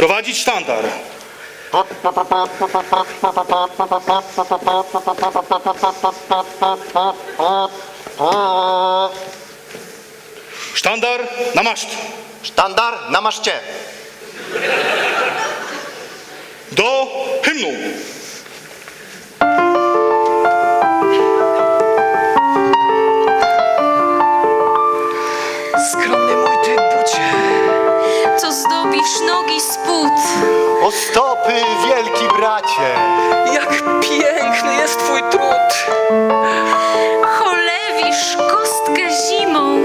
Prowadzić sztandar. Sztandar na maszt. Sztandar na maszcie. Do hymnu. Skromny mój ty bucie. Co zdobisz nogi spód. O stopy, wielki bracie. Jak piękny jest twój trud. Cholewisz kostkę zimą,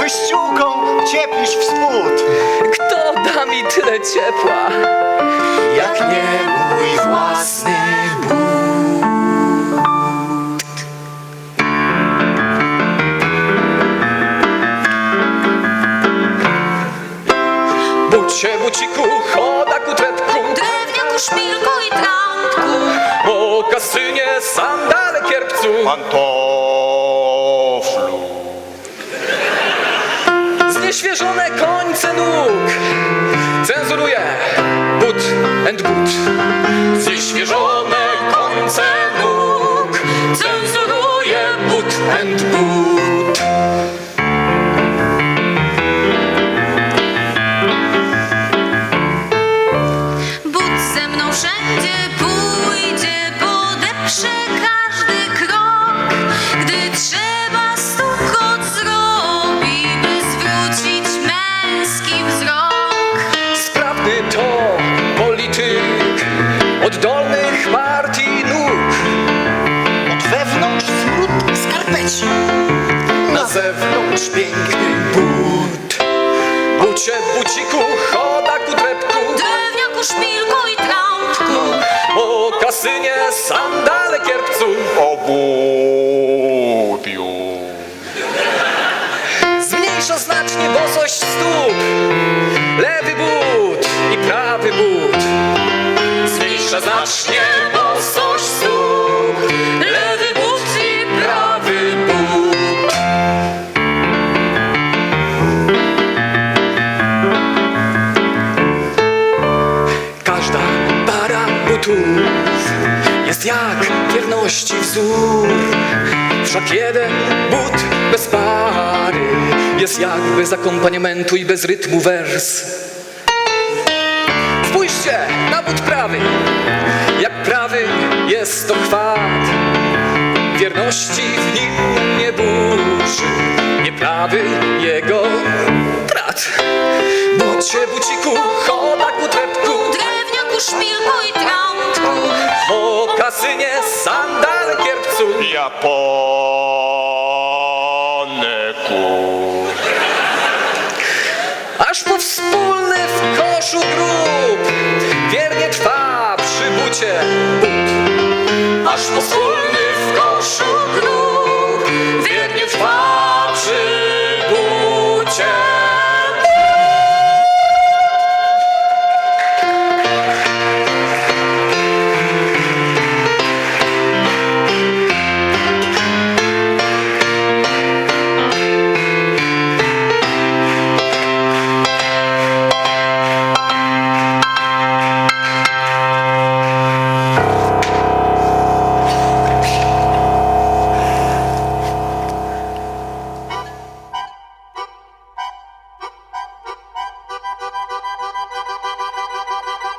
Wyściółką cieplisz w spód. Kto da mi tyle ciepła? Jak nie mój Bucie, buciku, chodaku, trepku. drewniaku, szpilku i trampku. O kasynie, sandale, kierpcu. pantoflu. Znieświeżone końce nóg. Cenzuruje but and but. Znieświeżone końce nóg. Cenzuruje but and. But Na zewnątrz piękny but. Bucie, buciku, chodaku, trepku. Drewniaku, szpilku i trampku. O kasynie, sandale, kierpcu. Obubiu. Zmniejsza znacznie bosość stóp. Lewy but i prawy but. Zmniejsza znacznie jest jak wierności wzór. Wszak jeden but bez pary jest jak bez akompaniamentu i bez rytmu wers. Spójrzcie na but prawy, jak prawy jest to chwat. Wierności w nim nie burzy, nieprawy jego brat. Bucie, buciku, chodaku, конику. Аж повспульнив кошу гру.